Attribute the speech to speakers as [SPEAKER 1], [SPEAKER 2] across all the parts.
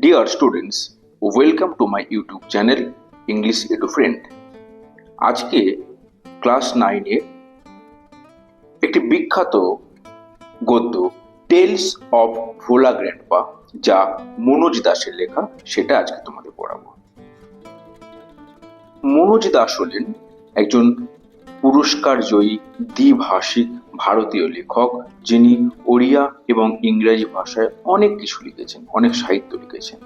[SPEAKER 1] Dear students, welcome to my YouTube channel English Edu Friend. আজকে class নাইনে একটি বিখ্যাত গদ্য টেলস অফ ভোলা গ্র্যান্ডপা যা মনোজ দাসের লেখা সেটা আজকে তোমাদের পড়াবো মনোজ দাস হলেন একজন পুরস্কার জয়ী দ্বিভাষিক ভারতীয় লেখক যিনি ওড়িয়া এবং ইংরেজি ভাষায় অনেক কিছু লিখেছেন, অনেক সাহিত্য লিখেছেন।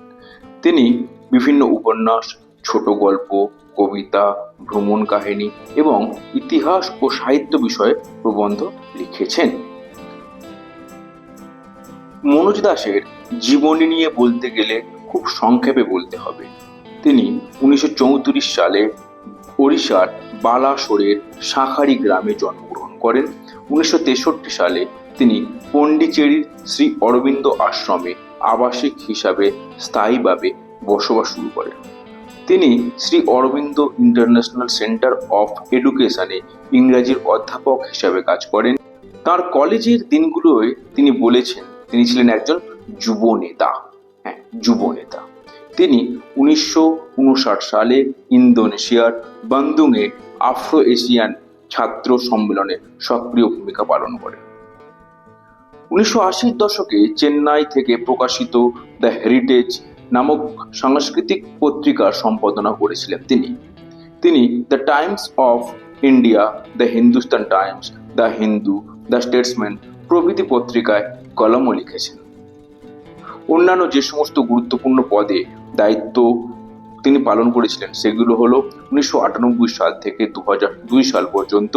[SPEAKER 1] তিনি বিভিন্ন উপন্যাস, ছোট গল্প, কবিতা, ভ্রমণ কাহিনী এবং ইতিহাস ও সাহিত্য বিষয়ে প্রবন্ধ লিখেছেন। মনোজ দাসের জীবনী নিয়ে বলতে গেলে খুব সংক্ষেপে বলতে হবে। তিনি উনিশশো চৌত্রিশ সালে ওড়িশার বালাসোরের শাঁখারি গ্রামে জন্মগ্রহণ করেন। উনিশশো তেষট্টি সালে তিনি পন্ডিচেরির শ্রী অরবিন্দ আশ্রমে আবাসিক হিসাবে স্থায়ীভাবে বসবাস শুরু করেন। তিনি Shri Aurobindo international centre of এডুকেশনে ইংরাজির অধ্যাপক হিসাবে কাজ করেন। তার কলেজের দিনগুলোয় তিনি বলেছেন, তিনি ছিলেন একজন যুব নেতা হ্যাঁ যুব নেতা তিনি উনিশশো উনষাট সালে ইন্দোনেশিয়ার বান্দুংয়ে আফ্রো এশিয়ান ছাত্র সম্মেলনে সক্রিয় ভূমিকা পালন করে। উনিশশো আশির দশকে চেন্নাই থেকে প্রকাশিত দ্য হেরিটেজ নামক সাংস্কৃতিক পত্রিকার সম্পাদনা করেছিলেন তিনি। তিনি the Times of India, the Hindustan Times, the Hindu, the Statesman প্রভৃতি পত্রিকায় কলমও লিখেছেন। অন্যান্য যে সমস্ত গুরুত্বপূর্ণ পদে দায়িত্ব তিনি পালন করেছিলেন। সেগুলো হলো উনিশশো আটানব্বই সাল থেকে দু দুই সাল পর্যন্ত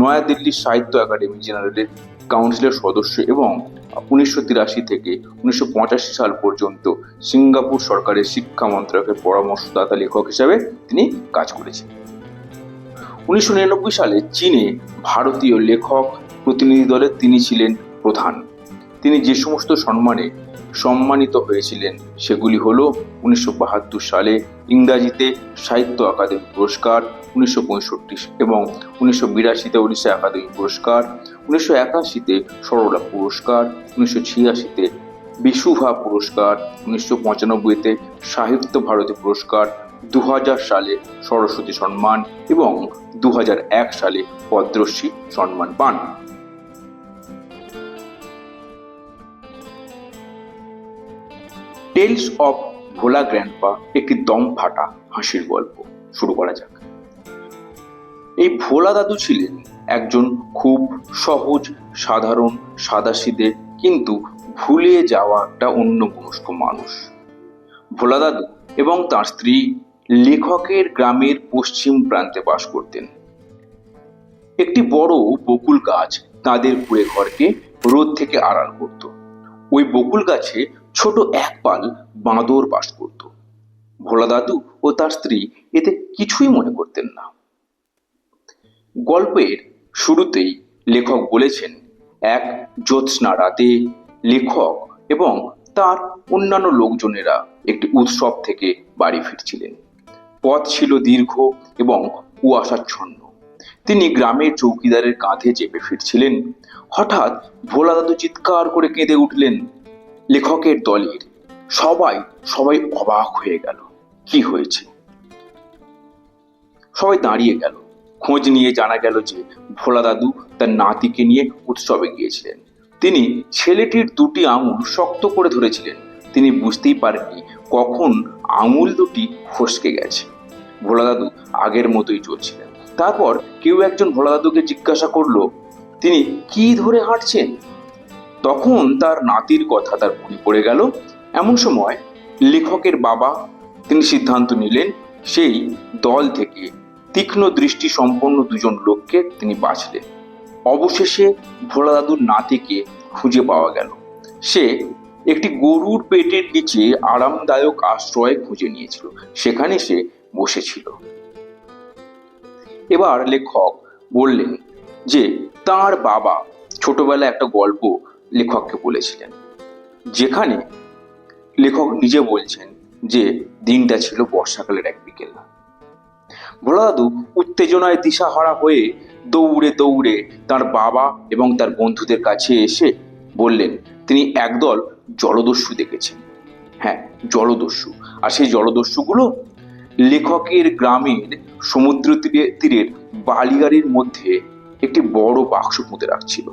[SPEAKER 1] নয়াদিল্লির সাহিত্য একাডেমি জেনারেলের কাউন্সিলের সদস্য এবং উনিশশো তিরাশি থেকে উনিশশো পঁচাশি সাল পর্যন্ত সিঙ্গাপুর সরকারের শিক্ষা মন্ত্রকের পরামর্শদাতা লেখক হিসাবে তিনি কাজ করেছেন। উনিশশো নিরানব্বই সালে চীনে ভারতীয় লেখক প্রতিনিধি দলের তিনি ছিলেন প্রধান। তিনি যে সমস্ত সম্মানে সম্মানিত হয়েছিলেন। সেগুলি হল উনিশশো বাহাত্তর সালে ইংরাজিতে সাহিত্য আকাদেমি পুরস্কার, উনিশশো পঁয়ষট্টি এবং উনিশশো বিরাশিতে উড়িষ্যা একাডেমি পুরস্কার, উনিশশো একাশিতে সরলা পুরস্কার, উনিশশো ছিয়াশিতে বিশুভা পুরস্কার, উনিশশো পঁচানব্বইতে সাহিত্য ভারতী পুরস্কার দু হাজার সালে সরস্বতী সম্মান এবং দু হাজার এক সালে পদ্মশ্রী সম্মান পান। টেলস অফ ভোলা গ্র্যান্ডপা একটি দম ফাটা হাসির গল্প। শুরু করা যাক। এই ভোলা দাদু ছিলেন একজন খুব সহজ, সাধারণ সাদাসিদে কিন্তু ভুলিয়ে যাওয়া একটা অন্য মনস্ক মানুষ। ভোলা দাদু এবং তার স্ত্রী লেখকের গ্রামের পশ্চিম প্রান্তে বাস করতেন। একটি বড় বকুল গাছ তাদের কুড়ে ঘরকে রোদ থেকে আড়াল করত। ওই বকুল গাছে ছোট এক পাল বাঁদর বাস করত। ভোলা দাদু ও তার স্ত্রী এতে কিছুই মনে করতেন না। গল্পের শুরুতেই লেখক বলেছেন, এক জ্যোৎস্না রাতে লেখক এবং তার অন্যান্য লোকজনেরা একটি উৎসব থেকে বাড়ি ফিরছিলেন। পথ ছিল দীর্ঘ এবং কুয়াশাচ্ছন্ন। তিনি গ্রামের চৌকিদারের কাঁধে চেপে ফিরছিলেন। হঠাৎ ভোলা দাদু চিৎকার করে কেঁদে উঠলেন। লেখকের দলের সবাই সবাই অবাক হয়ে গেল। কি হয়েছে? সবাই দাঁড়িয়ে গেল। খোঁজ নিয়ে জানা গেল যে ভোলা দাদু তার নাতিকে নিয়ে উৎসবে গিয়েছিলেন। তিনি ছেলেটির দুটি আঙুল শক্ত করে ধরেছিলেন। তিনি বুঝতেই পারেননি কখন আঙুল দুটি ফসকে গেছে। ভোলা দাদু আগের মতোই চলছিলেন। তারপর কেউ একজন ভোলা দাদুকে জিজ্ঞাসা করল, তিনি কি ধরে হাঁটছেন? তখন তার নাতির কথা তার মনে পড়ে গেল। এমন সময় লেখকের বাবা তিনি সিদ্ধান্ত নিলেন, সেই দল থেকে তীক্ষ্ণ দৃষ্টি সম্পন্ন দুজন লোককে তিনি বাঁচলেন। অবশেষে ভোলা দাদুর নাতিকে খুঁজে পাওয়া গেল। সে একটি গরুর পেটের নিচে আরামদায়ক আশ্রয় খুঁজে নিয়েছিল। সেখানে সে বসেছিল। এবার লেখক বললেন যে, তার বাবা ছোটবেলায় একটা গল্প লেখককে বলেছিলেন। যেখানে লেখক নিজে বলছেন যে, দিনটা ছিল বর্ষাকালের এক বিকেল। ভোলা দাদু উত্তেজনায় দিশাহারা হয়ে দৌড়ে দৌড়ে তার বাবা এবং তার বন্ধুদের কাছে এসে বললেন, তিনি একদল জলদস্যু দেখেছেন। হ্যাঁ জলদস্যু। আর সেই জলদস্যুগুলো লেখকের গ্রামের সমুদ্র তীরে, তীরের বালিগাড়ির মধ্যে একটি বড় বাক্স পুঁতে রাখছিল।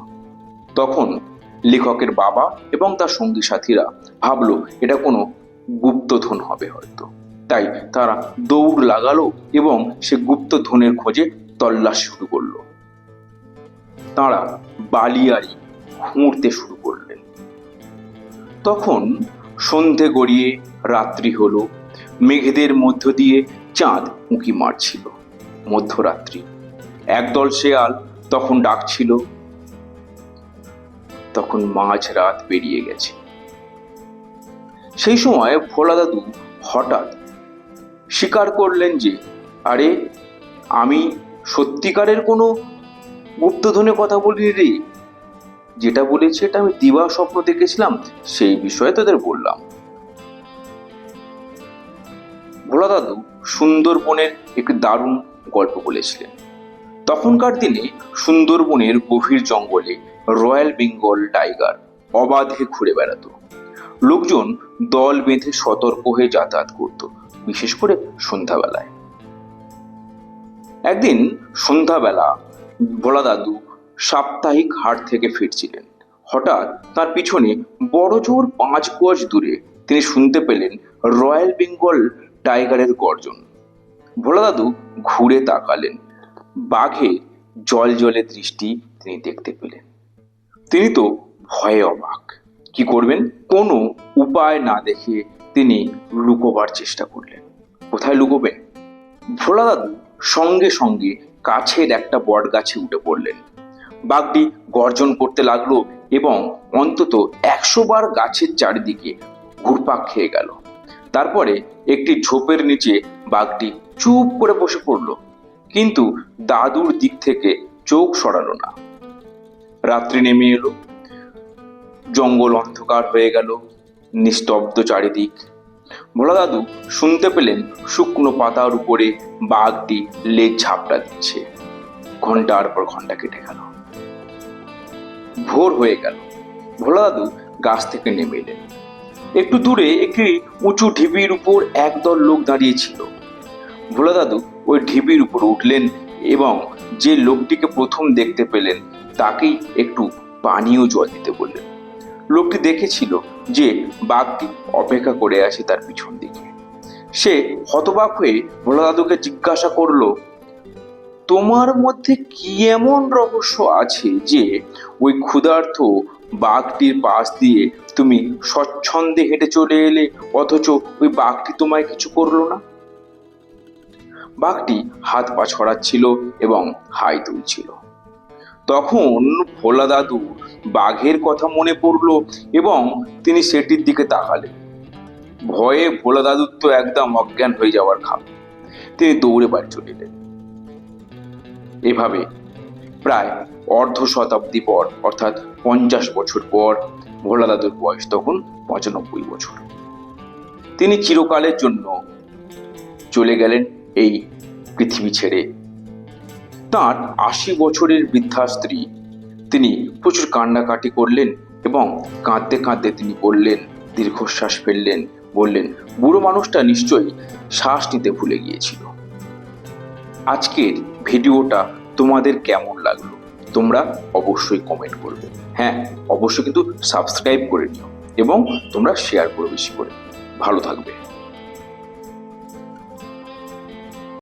[SPEAKER 1] তখন লেখকের বাবা এবং তার সঙ্গী সাথীরা। ভাবলো, এটা কোনো গুপ্তধন হবে হয়তো। তাই তারা দৌড় লাগালো এবং সে গুপ্তধনের খোঁজে তল্লাশ শুরু করল। তারা বালিয়াড়ি খুঁড়তে শুরু করলেন। তখন সন্ধে গড়িয়ে রাত্রি হলো। মেঘেদের মধ্য দিয়ে চাঁদ উঁকি মারছিল। মধ্যরাত্রি। একদল শেয়াল তখন ডাকছিল তখন মাঝ রাত পেরিয়ে গেছে। সেই সময় ভোলা দাদু হঠাৎ স্বীকার করলেন যে, আরে, আমি সত্যিকারের কোনো গুপ্তধনের কথা বলি রে। যেটা বলেছে, এটা আমি দিবা স্বপ্ন দেখেছিলাম, সেই বিষয়ে তোদের বললাম। ভোলা দাদু সুন্দরবনের একটি দারুণ গল্প বলেছিলেন। তখনকার দিনে সুন্দরবনের গভীর জঙ্গলে রয়্যাল বেঙ্গল টাইগার অবাধে ঘুরে বেড়াতো। লোকজন দল বেঁধে সতর্ক হয়ে যাতায়াত করত, বিশেষ করে সন্ধ্যাবেলায়। একদিন সন্ধ্যাবেলা ভোলা দাদু সাপ্তাহিক হাট থেকে ফিরছিলেন। হঠাৎ তার পিছনে বড় জোর পাঁচ গজ দূরে তিনি শুনতে পেলেন রয়্যাল বেঙ্গল টাইগারের গর্জন। ভোলা দাদু ঘুরে তাকালেন। বাঘে জল জলে দৃষ্টি তিনি দেখতে পেলেন। তিনি তো ভয়ে অবাক। কি করবেন? কোনো উপায় না দেখে তিনি লুকোবার চেষ্টা করলেন। কোথায় লুকোবেন ভোলা দাদু সঙ্গে সঙ্গে কাছের একটা বট গাছে উঠে পড়লেন। বাঘটি গর্জন করতে লাগল এবং অন্তত একশো বার গাছের চারিদিকে ঘুরপাক খেয়ে গেল। তারপরে একটি ঝোপের নিচে বাঘটি চুপ করে বসে পড়ল। কিন্তু দাদুর দিক থেকে চোখ সরালো না। রাত্রি নেমে এলো। জঙ্গল অন্ধকার হয়ে গেল, নিস্তব্ধ চারিদিক। ভোলা দাদু শুনতে পেলেন শুকনো পাতার উপরে বাঘটি লেজ ঝাপটা দিচ্ছে। ঘণ্টার পর ঘণ্টা কেটে গেল। ভোর হয়ে গেল। ভোলা দাদু গাছ থেকে নেমে এলেন। একটু দূরে একটি উঁচু ঢিবির উপর একদল লোক দাঁড়িয়েছিল ভোলা দাদু ওই ঢিবির উপর উঠলেন এবং যে লোকটিকে প্রথম দেখতে পেলেন তাকেই একটু পানীয় জল দিতে বললেন। লোকটি দেখেছিল যে বাঘটি অপেক্ষা করে আছে তার পিছন দিকে। সে হতবাক হয়ে ভোলা দাদুকে জিজ্ঞাসা করল, তোমার মধ্যে কি এমন রহস্য আছে যে ওই ক্ষুধার্থ বাঘটির পাশ দিয়ে তুমি স্বচ্ছন্দে হেঁটে চলে এলে অথচ ওই বাঘটি তোমায় কিছু করল না? বাঘটি হাত পা ছড়াচ্ছিল এবং হাই তুলছিল। তখন ভোলা দাদু বাঘের কথা মনে পড়ল এবং তিনি সেটির দিকে তাকালেন। ভয়ে ভোলা দাদুর তো একদম অজ্ঞান হয়ে যাওয়ার খাম তিনি দৌড়ে বাড়ি চলে এলেন। এভাবে প্রায় অর্ধ শতাব্দী পর, অর্থাৎ পঞ্চাশ বছর পর, ভোলা দাদুর বয়স তখন পঁচানব্বই বছর। তিনি চিরকালের জন্য চলে গেলেন এই পৃথিবী ছেড়ে। তার আশি বছরের বৃদ্ধা স্ত্রী। তিনি প্রচুর কান্নাকাটি করলেন এবং কাঁদতে কাঁদতে তিনি বললেন, দীর্ঘশ্বাস ফেললেন, বললেন, বুড়ো মানুষটা নিশ্চয়ই শ্বাস নিতে ভুলে গিয়েছিল। আজকের ভিডিওটা তোমাদের কেমন লাগল? তোমরা অবশ্যই কমেন্ট করবে। হ্যাঁ অবশ্যই কিন্তু সাবস্ক্রাইব করে নিও এবং তোমরা শেয়ার করো বেশি করে। ভালো থাকবে।